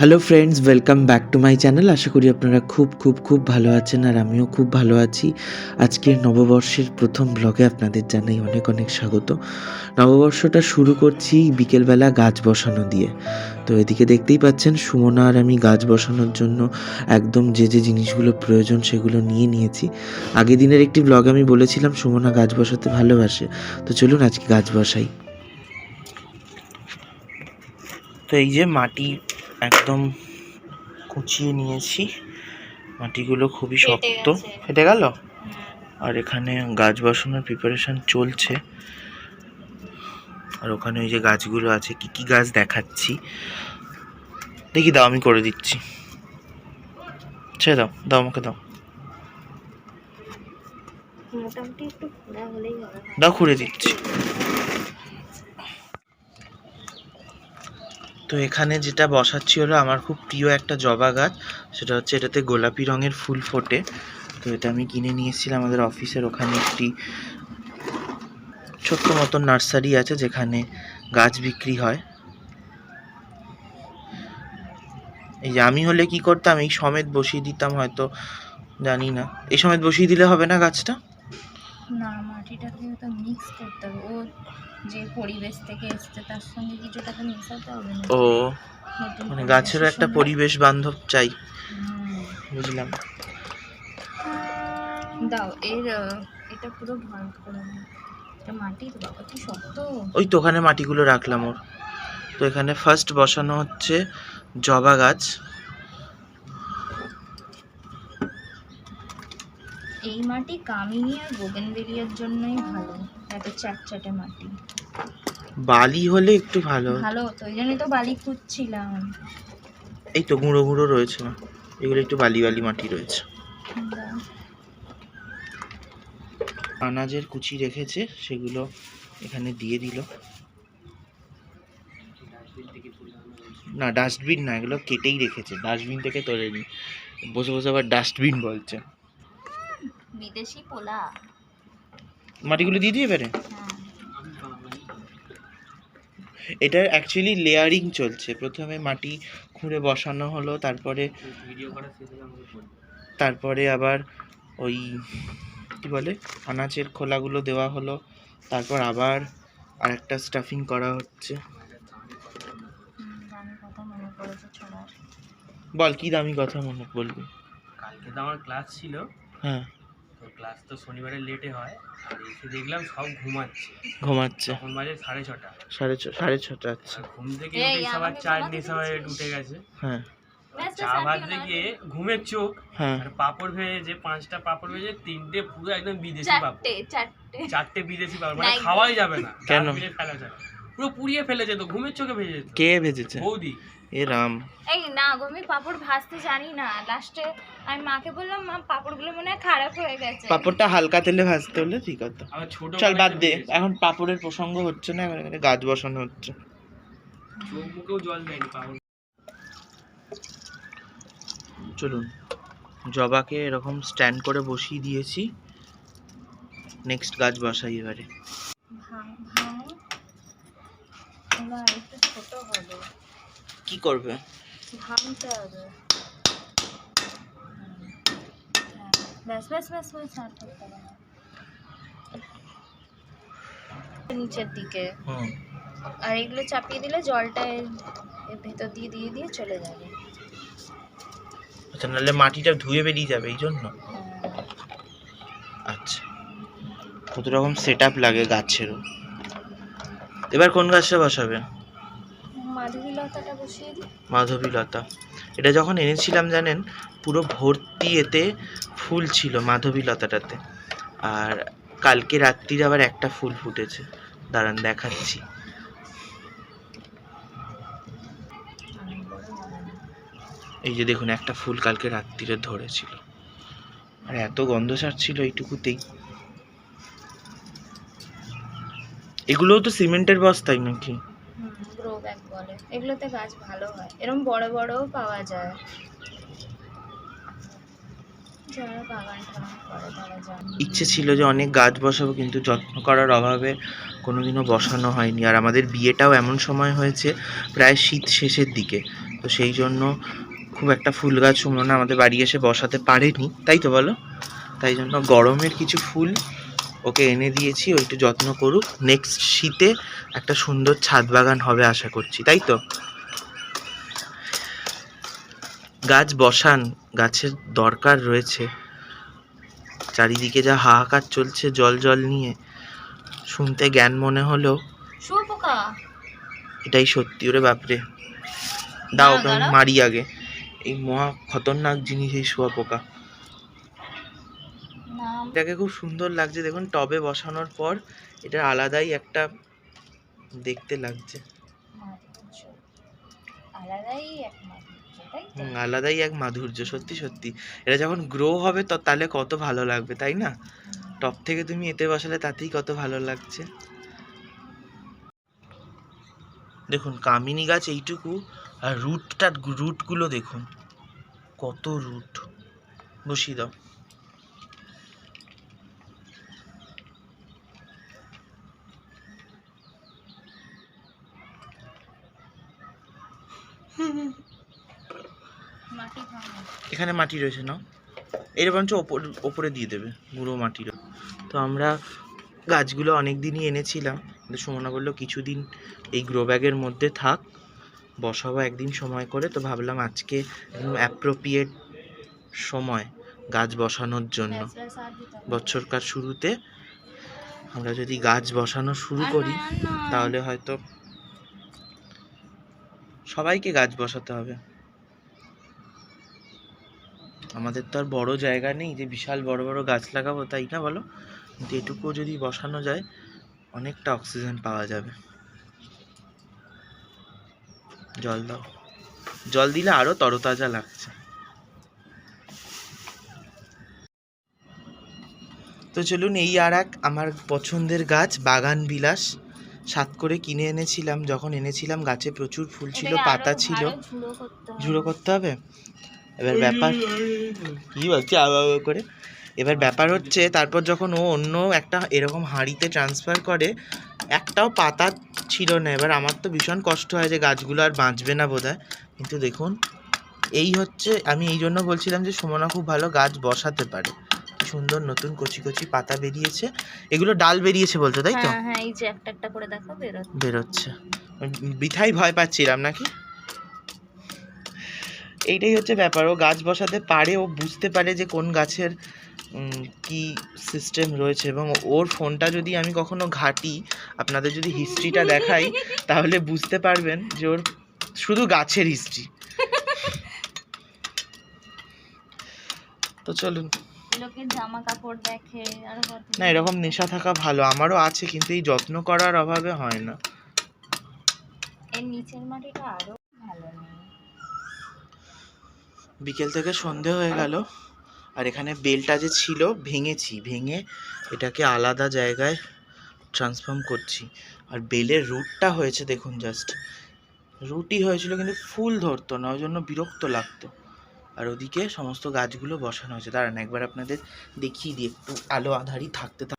Hello friends welcome back to my channel আশা করি আপনারা খুব খুব খুব ভালো আছেন আর আমিও খুব ভালো আছি। আজকের নববর্ষের প্রথম ব্লগে আপনাদের জানাই অনেক অনেক স্বাগত। নববর্ষটা শুরু করছি বিকেলবেলা গাছ বসানো দিয়ে। তো এদিকে দেখতেই পাচ্ছেন সুমনা আর আমি গাছ বসানোর জন্য একদম যে যে জিনিসগুলো প্রয়োজন সেগুলো নিয়ে নিয়েছি। আগের দিনের একটি ব্লগে আমি বলেছিলাম সুমনা গাছ বসাতে ভালোবাসে। তো চলুন আজকে গাছ বসাই। তো এই যে মাটি একদম কুচিয়ে নিয়েছি। মাটিগুলো খুবই শক্ত। ফেটে গেল? আর এখানে গাছ বসানোর প্রিপারেশন চলছে। আর ওখানে ওই যে গাছগুলো আছে কি কি গাছ দেখাচ্ছি? দেখি দাও আমি করে দিচ্ছি। ছেড়ে দাও দাও আমাকে দাও। দাও খুঁড়ে দিচ্ছি। তো এখানে যেটা বসাচ্ছি হলো আমার খুব প্রিয় একটা জবা গাছ, সেটা হচ্ছে এটাতে গোলাপি রঙের ফুল ফোটে। তো এটা আমি কিনে নিয়ে এসেছিলাম আমাদের অফিসের ওখানে একটি ছোট্ট মতন নার্সারি আছে যেখানে গাছ বিক্রি হয়। এই যে আমি হলে কি করতাম? এই সমেত বসিয়ে দিতাম হয়তো, জানি না। এই সমেত বসিয়ে দিলে হবে না গাছটা? না, মাটিটাকে তো মিক্স করতে হবে। ও যে পরিবেশ থেকে এসছে তার সঙ্গে কিছুটা তো মেশাতে হবে না। ও মানে গাছেরও একটা পরিবেশ বান্ধব চাই। বুঝলাম। দাও এর এটা পুরো ভাগ করে এটা মাটির বাবা কি শক্ত। ওই তো ওখানে মাটিগুলো রাখলাম ওর। তো এখানে ফার্স্ট বসানো হচ্ছে জবা গাছ। এই মাটি কামিনী আর বোগেনভেলিয়ার জন্যই ভালো। এত চ্যাটচ্যাটে মাটি। বালি হলে একটু ভালো। ভালো তো ওই জন্যই তো বালি খুঁজছিলাম। এই তো গুঁড়ো গুঁড়ো রয়েছে না এগুলো একটু বালি বালি মাটি রয়েছে। আনাজের কুচি রেখেছে সেগুলো এখানে দিয়ে দিল। না ডাস্টবিন না এগুলো কেটেই রেখেছে ডাস্টবিন থেকে তোলেনি। বসে বসে আবার ডাস্টবিন বলছে। বিদেশি পোলা। মাটিগুলো দিয়ে দিয়ে এবারে? হ্যাঁ এটা অ্যাকচুয়ালি লেয়ারিং চলছে। প্রথমে মাটি খুঁড়ে বসানো হলো তারপরে তারপরে আবার ওই কি বলে আনাচের খোলাগুলো দেওয়া হলো তারপর আবার আরেকটা স্টাফিং করা হচ্ছে। বল কি দামি কথা মনে বলবি কালকে তো আমার ক্লাস ছিল। হ্যাঁ। ক্লাস তো শনিবারে লেটে হয় আর এসে দেখলাম সব ঘুমাচ্ছে। ঘুমাচ্ছে। তখন বাজে সাড়ে ছটা। সাড়ে ছ সাড়ে ছটা আচ্ছা। ঘুম থেকে উঠে সবার চার নেশা হয়ে? উঠে গেছে। হ্যাঁ। চা ঘুমের চোখ হ্যাঁ। আর পাপড় ভেজে পাঁচটা পাপড় ভেজে তিনটে পুরো একদম বিদেশি পাপড়। চারটে। বিদেশি পাপড় মানে খাওয়াই যাবে না। কেন? ডাস্টবিনে ফেলা যাবে। পুরো পুড়িয়ে ফেলে যেত ঘুমের চোখে ভেজে কে ভেজেছে? বৌদি। এ রাম। এই না গো আমি পাপড় ভাজতে জানি না। লাস্টে আমি মাকে বললাম মা পাপড়গুলো মনে হয় খারাপ হয়ে গেছে। পাপড়টা হালকা তেলে ভাজতে হলে ঠিক হতো। চল বাদ দে এখন পাপড়ের প্রসঙ্গ হচ্ছে না এখন এখানে গাছ বসানো হচ্ছে। মুখেও জল চলুন জবাকে এরকম স্ট্যান্ড করে বসিয়ে দিয়েছি। নেক্সট গাছ বসাই এবারে। ভাঙ ভাঙ। এবার একটু ছোট হবে। কি করবে? ভাঙতে হবে। হ্যাঁ, ব্যাস ব্যাস ব্যাস ব্যাস আর করতে হবে নিচের দিকে। হুম। আর এগুলো চাপিয়ে দিলে জলটা ভেতর দিয়ে দিয়ে দিয়ে চলে যাবে। আচ্ছা নাহলে মাটিটা ধুয়ে বেরিয়ে যাবে এই জন্য। আচ্ছা। কত রকম সেট আপ লাগে গাছেরও। এবার কোন গাছটা বসাবে? দিই। মাধবীলতা এটা যখন এনেছিলাম জানেন, পুরো ভর্তি এতে ফুল ছিল মাধবীলতাটাতে আর কালকে রাত্রির আবার একটা ফুল ফুটেছে। দাঁড়ান, দেখাচ্ছি। এই যে দেখুন, একটা ফুল কালকে রাত্রিরে ধরেছিল। আর এত গন্ধ ছাড়ছিল এইটুকুতেই। এগুলোও তো সিমেন্টের বস্তাই নাকি? ব্যাগ বলে। এগুলোতে গাছ ভালো হয়। এরকম বড় বড়ও পাওয়া যায়। ইচ্ছে ছিল যে অনেক গাছ বসাবো, কিন্তু যত্ন করার অভাবে কোনোদিনও বসানো হয়নি। আর আমাদের বিয়েটাও এমন সময় হয়েছে, প্রায় শীত শেষের দিকে। তো সেই জন্য খুব একটা ফুল গাছ সুমনা আমাদের বাড়ি এসে বসাতে পারেনি। তাই তো বলো? তাই জন্য গরমের কিছু ফুল ওকে এনে দিয়েছি ও একটু যত্ন করুক। নেক্সট শীতে একটা সুন্দর ছাদ বাগান হবে আশা করছি তাই তো? গাছ বসান গাছের দরকার রয়েছে। চারিদিকে যা হাহাকার চলছে জল জল নিয়ে শুনতে জ্ঞান মনে হলো এটাই সত্যি ওরে বাপরে। দাও মারি আগে। এই মহা খতরনাক জিনিস এই শুয়াপোকা না এটাকে খুব সুন্দর লাগছে। দেখুন টবে বসানোর পর এটা আলাদাই একটা দেখতে লাগছে। আলাদাই এক মাধুর্য সত্যি সত্যি। এটা যখন গ্রো হবে তো তাহলে কত ভালো লাগবে তাই না? টপ থেকে তুমি এতে বসালে তাতেই কত ভালো লাগছে। দেখুন কামিনী গাছ এইটুকু আর রুটটা রুটগুলো দেখুন। কত রুট বসিয়ে দাও। এখানে মাটি রয়েছে না এটা বরঞ্চ ওপর ওপরে দিয়ে দেবে গুঁড়ো মাটিরও তো আমরা গাছগুলো অনেক দিনই এনেছিলাম কিন্তু সুমনা বলল কিছুদিন এই গ্রো ব্যাগের মধ্যে থাক বসাবো একদিন সময় করে। তো ভাবলাম আজকে একদম অ্যাপ্রোপ্রিয়েট সময় গাছ বসানোর জন্য। বছরকার শুরুতে আমরা যদি গাছ বসানো শুরু করি। তাহলে হয়তো সবাইকে গাছ বসাতে হবে। আমাদের তো আর বড় জায়গা নেই যে বিশাল বড় বড় গাছ লাগাবো তাই না বলো? কিন্তু এটুকুও যদি বসানো যায় অনেকটা অক্সিজেন পাওয়া যাবে। জল দাও। জল দিলে আরও তরতাজা লাগছে। তো চলুন এই আর এক আমার পছন্দের গাছ বাগান বিলাস। সাত করে কিনে এনেছিলাম যখন এনেছিলাম গাছে প্রচুর ফুল ছিল পাতা ছিল। ঝুড়ো করতে হবে। এবার ব্যাপার কি বলছে আবার করে? এবার ব্যাপার হচ্ছে তারপর যখন ও অন্য একটা এরকম হাঁড়িতে ট্রান্সফার করে একটাও পাতা ছিল না। এবার আমার তো ভীষণ কষ্ট হয় যে গাছগুলো আর বাঁচবে না বোধ কিন্তু দেখুন এই হচ্ছে আমি এই জন্য বলছিলাম যে সুমনা খুব ভালো গাছ বসাতে পারে। কি সুন্দর নতুন কচি কচি পাতা বেরিয়েছে। এগুলো ডাল বেরিয়েছে বলছো তাই তো? হ্যাঁ হ্যাঁ এই যে একটা একটা করে দেখো বেরোচ্ছে। বেরোচ্ছে। বিথাই ভয় পাচ্ছিলাম নাকি? এইটাই হচ্ছে ব্যাপার। ও গাছ বসাতে পারে ও বুঝতে পারে যে কোন গাছের কি সিস্টেম রয়েছে এবং ওর ফোনটা যদি আমি কখনো ঘাটি আপনাদের যদি হিস্ট্রিটা দেখাই তাহলে বুঝতে পারবেন যে ওর শুধু গাছের হিস্ট্রি তো চলুন। জামা কাপড় দেখে না এরকম নেশা থাকা ভালো আমারও আছে কিন্তু এই যত্ন করার অভাবে হয় না। এর নিচের মাটিটা আরও ভালো নেই। বিকেল থেকে সন্ধে হয়ে গেল। আর এখানে বেলটা যে ছিল, ভেঙেছি, ভেঙে এটাকে আলাদা জায়গায় ট্রান্সফর্ম করছি। আর বেলের রুটটা হয়েছে, দেখুন জাস্ট রুটি হয়েছিল কিন্তু ফুল ধরতো না, ওই জন্য বিরক্ত লাগতো। আর ওদিকে সমস্ত গাছগুলো বসানো হয়েছে। দাঁড়ান, একবার আপনাদের দেখিয়ে দিই, একটু আলো আধারি থাকতে থাক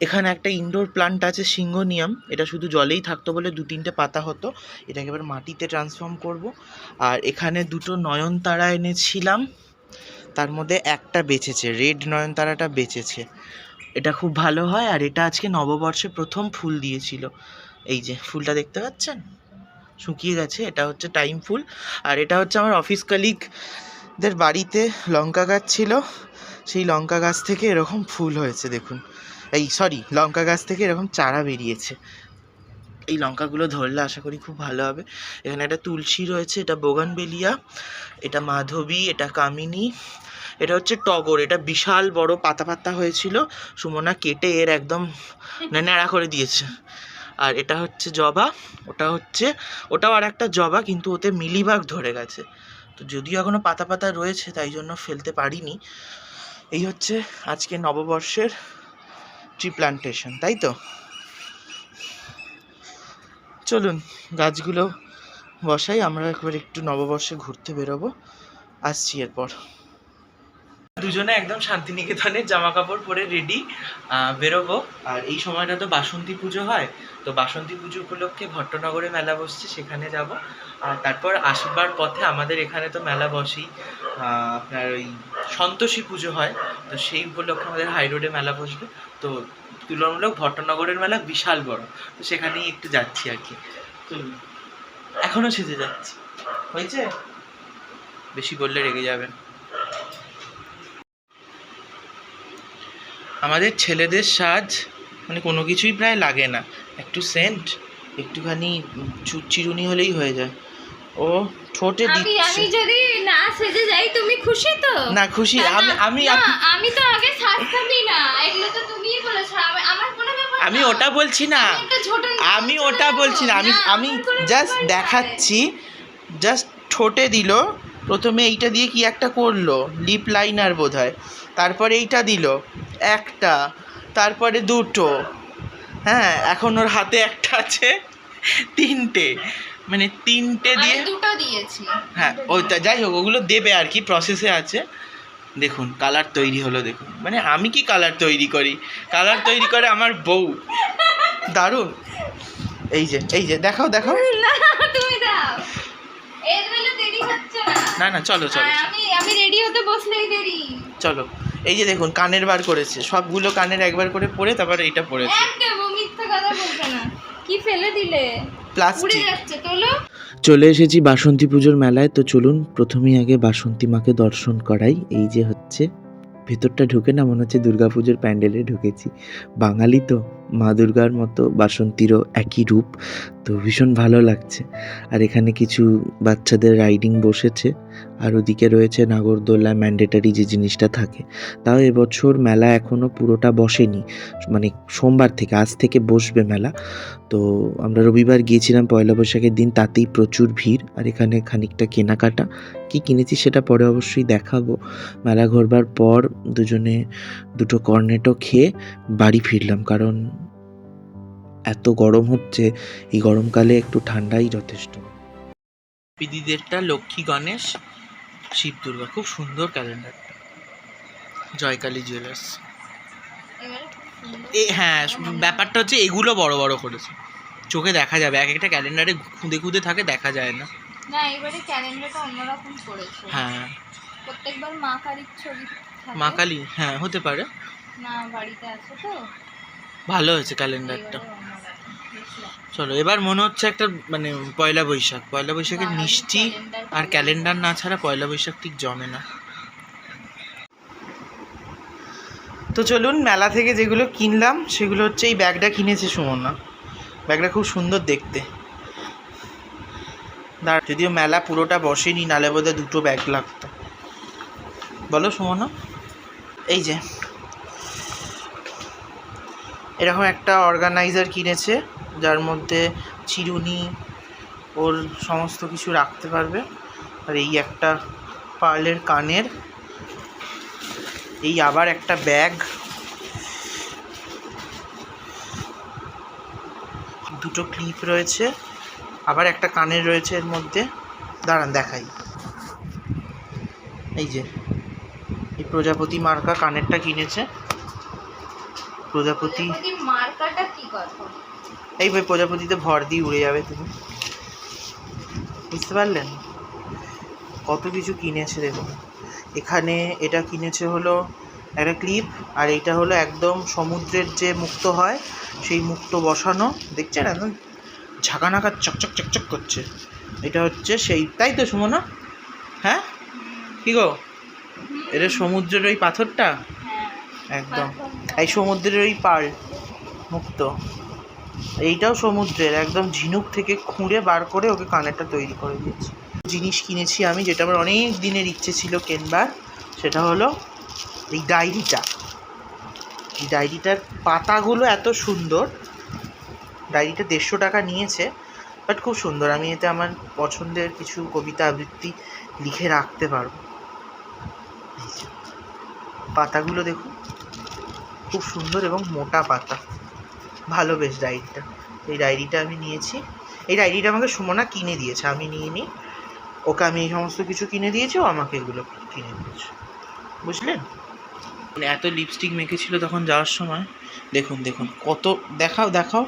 এখানে একটা ইনডোর প্লান্ট আছে সিঙ্গোনিয়াম এটা শুধু জলেই থাকতো বলে দু তিনটে পাতা হতো। এটাকে এবার মাটিতে ট্রান্সফর্ম করব। আর এখানে দুটো নয়নতারা এনেছিলাম। তার মধ্যে একটা বেঁচেছে রেড নয়নতারাটা বেঁচেছে। এটা খুব ভালো হয়, আর এটা আজকে নববর্ষে প্রথম ফুল দিয়েছিল। এই যে, ফুলটা দেখতে পাচ্ছেন? শুকিয়ে গেছে, এটা হচ্ছে টাইম ফুল। আর এটা হচ্ছে আমার অফিস কালিগদের বাড়িতে লঙ্কা গাছ ছিল। সেই লঙ্কা গাছ থেকে এরকম ফুল হয়েছে, দেখুন। এই সরি লঙ্কা গাছ থেকে এরকম চারা বেরিয়েছে। এই লঙ্কাগুলো ধরলে আশা করি খুব ভালো হবে। এখানে একটা তুলসী রয়েছে, এটা বোগানবেলিয়া, এটা মাধবী, এটা কামিনী, এটা হচ্ছে টগর, এটা বিশাল বড় পাতা পাতা হয়েছিল, সুমনা কেটে এর একদম ন্যাড়া করে দিয়েছে। আর এটা হচ্ছে জবা, ওটা হচ্ছে, ওটাও আর একটা জবা, কিন্তু ওতে মিলিবাগ ধরে গেছে। তো যদিও এখনও পাতা পাতা রয়েছে, তাই জন্য ফেলতে পারিনি। এই হচ্ছে আজকে নববর্ষের ট্রি প্লান্টেশন তাই তো? চলুন, গাছগুলো বসাই, আমরা একবার একটু নববর্ষে ঘুরতে বেরোবো। আসছি এরপর। দুজনে একদম শান্তিনিকেতনের জামা কাপড় পরে রেডি বেরোবো। আর এই সময়টা তো বাসন্তী পুজো হয়, তো বাসন্তী পুজো উপলক্ষে ভট্টনগরে মেলা বসছে, সেখানে যাব। আর তারপর আসবার পথে আমাদের এখানে তো মেলা বসেই আপনার ওই সন্তোষী পুজো হয়, তো সেই উপলক্ষে আমাদের হাই রোডে মেলা বসবে। তো তুলনামূলক ভট্টনগরের মেলা বিশাল বড়, তো সেখানেই একটু যাচ্ছি আর কি। তো এখনও সেজে যাচ্ছি। হয়েছে? বেশি বললে রেগে যাবেন। আমাদের ছেলেদের সাজ মানে কোনো কিছুই প্রায় লাগে না। একটু সেন্ট একটুখানি চিরুনি হলেই হয়ে যায়। ও ঠোঁটে আমি দিচ্ছে। আমি যদি না সেজে যাই তুমি খুশি তো? না খুশি। আমি আমি আমি তো আগে সাজতামই না। এগুলো তো তুমিই বলেছ। আমার কোনো ব্যাপার আমি ওটা বলছি না। আমি ওটা বলছি না। আমি আমি জাস্ট দেখাচ্ছি। জাস্ট ঠোঁটে দিল। প্রথমে এইটা দিয়ে কি একটা করল? লিপ লাইনার বোধ হয় তারপরে এইটা দিল একটা তারপরে দুটো হ্যাঁ এখন ওর হাতে একটা আছে তিনটে মানে তিনটে দিয়ে দুটো দিয়েছি। হ্যাঁ ওইটা যাই হোক ওগুলো দেবে আর কি প্রসেসে আছে। দেখুন কালার তৈরি হলো দেখুন। মানে আমি কি কালার তৈরি করি? কালার তৈরি করে আমার বউ। দারুণ। এই যে এই যে দেখাও দেখাও। না না না। না চলো চলো আমি আমি রেডি হতে বসলেই দেরি। চলো। এই যে দেখুন কানের বার করেছে। সবগুলো কানের একবার করে পরে তারপর এটা পরেছে। মিথ্যা কথা বলবে না। কি ফেলে দিলে? প্লাস্টিক। চলে এসেছি বাসন্তী পুজোর মেলায়। তো চলুন প্রথমেই আগে বাসন্তী মাকে দর্শন করাই। এই যে হচ্ছে ভেতরটা ঢুকে না মনে হচ্ছে দুর্গাপুজোর প্যান্ডেলে ঢুকেছি। বাঙালি তো। মা দুর্গার মতো বাসন্তীরও একই রূপ। তো ভীষণ ভালো লাগছে। আর এখানে কিছু বাচ্চাদের রাইডিং বসেছে। আর ওদিকে রয়েছে নাগরদোলা ম্যান্ডেটারি যে জিনিসটা থাকে। তাও এবছর মেলা এখনও পুরোটা বসেনি। মানে সোমবার থেকে, আজ থেকে বসবে মেলা। তো আমরা রবিবার গিয়েছিলাম পয়লা বৈশাখের দিন, তাতেই প্রচুর ভিড়। আর এখানে খানিকটা কেনাকাটা। কি কিনেছি সেটা পরে অবশ্যই দেখাবো। মেলা ঘোরবার পর দুজনে দুটো কর্নেটো খেয়ে বাড়ি ফিরলাম। কারণ এত গরম হচ্ছে এই গরমকালে একটু ঠান্ডাই যথেষ্ট। দিদিদেরটা লক্ষ্মী গণেশ শিব দুর্গা। খুব সুন্দর ক্যালেন্ডারটা জয়কালী জুয়েলার্স হ্যাঁ ব্যাপারটা হচ্ছে এগুলো বড় বড় করেছে। চোখে দেখা যাবে। এক একটা ক্যালেন্ডারে খুঁদে খুঁদে থাকে দেখা যায় না। না এবারে ক্যালেন্ডারটা অন্যরকম করেছে। হ্যাঁ। প্রত্যেকবার মা কালীর ছবি মা কালী হ্যাঁ হতে পারে। না বাড়িতে আছে তো। ভালো হয়েছে ক্যালেন্ডারটা। চলো এবার মনে হচ্ছে একটা মানে পয়লা বৈশাখ। পয়লা বৈশাখের মিষ্টি আর ক্যালেন্ডার না ছাড়া পয়লা বৈশাখ ঠিক জমে না। তো চলুন মেলা থেকে যেগুলো কিনলাম সেগুলো হচ্ছে এই ব্যাগটা কিনেছে সুমনা। ব্যাগটা খুব সুন্দর দেখতে। দাঁড়া যদিও মেলা পুরোটা বসেনি নালে বোধহয় দুটো ব্যাগ লাগতো। বলো সুমনা। এই যে। এরকম একটা অর্গানাইজার কিনেছে, যার মধ্যে চিরুনি ওর সমস্ত কিছু রাখতে পারবে। আর এই একটা পার্লের কানের, এই আবার একটা ব্যাগ। দুটো ক্লিপ রয়েছে, আবার একটা কানের রয়েছে এর মধ্যে। দাঁড়ান, দেখাই। এই যে, এই প্রজাপতি মার্কা কানেরটা কিনেছে। প্রজাপতি। প্রজাপতি মার্কাটা কি কথা? এই ভাই প্রজাপতিতে ভর দিয়ে উড়ে যাবে তুমি। বুঝতে পারলেন? কত কিছু কিনেছে দেখুন। এখানে এটা কিনেছে হলো একটা ক্লিপ আর এটা হলো একদম সমুদ্রের যে মুক্ত হয় সেই মুক্ত বসানো। দেখছেন একদম ঝাঁকানাকা চকচক চকচক করছে। এটা হচ্ছে সেই তাই তো সুমনা? হ্যাঁ? কি গো? এটা সমুদ্রের ওই পাথরটা? হ্যাঁ একদম। এই সমুদ্রের ওই পাল মুক্ত। এইটাও সমুদ্রের, একদম ঝিনুক থেকে খুঁড়ে বার করে ওকে কানেরটা তৈরি করে দিয়েছি। জিনিস কিনেছি আমি, যেটা আমার অনেক দিনের ইচ্ছে ছিল কেনবার, সেটা হলো এই ডায়েরিটা। এই ডায়েরিটার পাতাগুলো এত সুন্দর, ডায়েরিটা দেড়শো টাকা নিয়েছে, বাট খুব সুন্দর। আমি এতে আমার পছন্দের কিছু কবিতা আবৃত্তি লিখে রাখতে পারব। পাতাগুলো দেখুন। খুব সুন্দর এবং মোটা পাতা। ভালো বেশ ডায়েরিটা। এই ডায়েরিটা আমি নিয়েছি। এই ডায়েরিটা আমাকে সুমনা কিনে দিয়েছে। আমি নিয়ে নিই ওকে আমি এই সমস্ত কিছু কিনে দিয়েছি, ও আমাকে এগুলো কিনে দিয়েছে। বুঝলেন? মানে এত লিপস্টিক মেখেছিল তখন যাওয়ার সময়। দেখুন দেখুন, কত, দেখাও দেখাও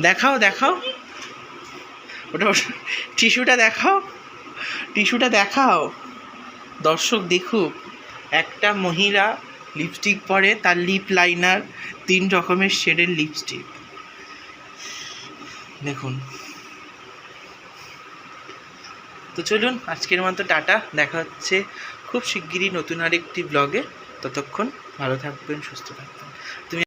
দেখাও দেখাও। ওটা টিস্যুটা দেখাও টিস্যুটা দেখাও। দর্শক দেখুক, একটা মহিলা লিপস্টিক পরে তার লিপ লাইনার তিন রকমের শেডের লিপস্টিক দেখুন। তো চলুন, আজকের মতো টাটা। দেখা হচ্ছে খুব শিগগিরই নতুন আরেকটি ব্লগে ততক্ষণ ভালো থাকবেন, সুস্থ থাকবেন।